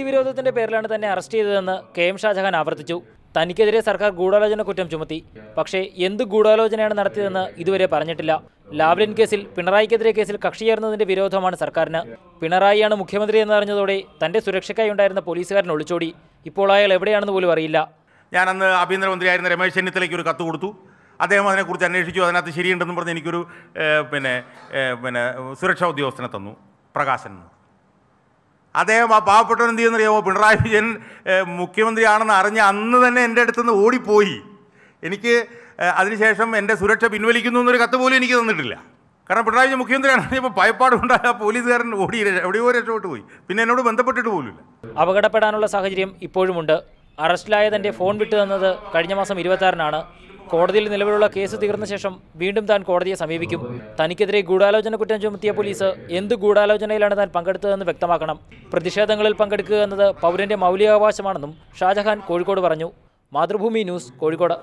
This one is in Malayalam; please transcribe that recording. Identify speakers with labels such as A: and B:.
A: വ്യക്തിവിരോധത്തിന്റെ പേരിലാണ് തന്നെ അറസ്റ്റ് ചെയ്തതെന്ന് കെ എം ഷാജഹാൻ ആവർത്തിച്ചു. തനിക്കെതിരെ സർക്കാർ ഗൂഢാലോചന കുറ്റം ചുമത്തി. പക്ഷേ എന്ത് ഗൂഢാലോചനയാണ് നടത്തിയതെന്ന് ഇതുവരെ പറഞ്ഞിട്ടില്ല. ലാവ്ലിൻ കേസിൽ പിണറായിക്കെതിരെ കേസിൽ കക്ഷി ചേർന്നതിന്റെ വിരോധമാണ് സർക്കാരിന്. പിണറായിയാണ് മുഖ്യമന്ത്രി എന്നറിഞ്ഞതോടെ തന്റെ സുരക്ഷയ്ക്കായി ഉണ്ടായിരുന്ന പോലീസുകാരൻ ഒളിച്ചോടി. ഇപ്പോൾ അയാൾ എവിടെയാണെന്ന് പോലും അറിയില്ല.
B: ഞാൻ അന്ന് ആഭ്യന്തരമന്ത്രിയായിരുന്ന രമേശ് ചെന്നിത്തലയ്ക്ക് ഒരു കത്ത് കൊടുത്തു. അദ്ദേഹം അതിനെക്കുറിച്ച് അന്വേഷിച്ചു. അതിനകത്ത് ശരിയുണ്ടെന്നും പറഞ്ഞ് എനിക്കൊരു പിന്നെ പിന്നെ സുരക്ഷാ ഉദ്യോഗസ്ഥനെ തന്നു. പ്രകാശൻ. അദ്ദേഹം ആ പാവപ്പെട്ടവൻ എന്ത് ചെയ്യുന്നറിയാമോ പിണറായി വിജയൻ മുഖ്യമന്ത്രിയാണെന്ന് അറിഞ്ഞ അന്ന് തന്നെ എന്റെ അടുത്ത് നിന്ന് ഓടിപ്പോയി. എനിക്ക് അതിനുശേഷം എന്റെ സുരക്ഷ പിൻവലിക്കുന്നു എന്നൊരു കത്ത് പോലും എനിക്ക് തന്നിട്ടില്ല. കാരണം പിണറായി വിജയൻ മുഖ്യമന്ത്രിയാണ് ഇപ്പോൾ ഭയപ്പാടുണ്ടായ ആ പോലീസുകാരൻ ഓടി എവിടെയോ രക്ഷപ്പെട്ടു പോയി. പിന്നെ എന്നോട് ബന്ധപ്പെട്ടിട്ട് പോലുമില്ല.
A: അപകടപ്പെടാനുള്ള സാഹചര്യം ഇപ്പോഴുമുണ്ട്. അറസ്റ്റിലായ തന്റെ ഫോൺ വിട്ടു തന്നത് കഴിഞ്ഞ മാസം ഇരുപത്തിയാറിനാണ്. കോടതിയിൽ നിലവിലുള്ള കേസ് തീർന്ന ശേഷം വീണ്ടും താൻ കോടതിയെ സമീപിക്കും. തനിക്കെതിരെ ഗൂഢാലോചന കുറ്റം ചുമത്തിയ പോലീസ് എന്ത് ഗൂഢാലോചനയിലാണ് താൻ പങ്കെടുത്തതെന്ന് വ്യക്തമാക്കണം. പ്രതിഷേധങ്ങളിൽ പങ്കെടുക്കുക എന്നത് പൗരന്റെ മൗലികാവകാശമാണെന്നും ഷാജഹാൻ കോഴിക്കോട് പറഞ്ഞു. മാതൃഭൂമി ന്യൂസ് കോഴിക്കോട്.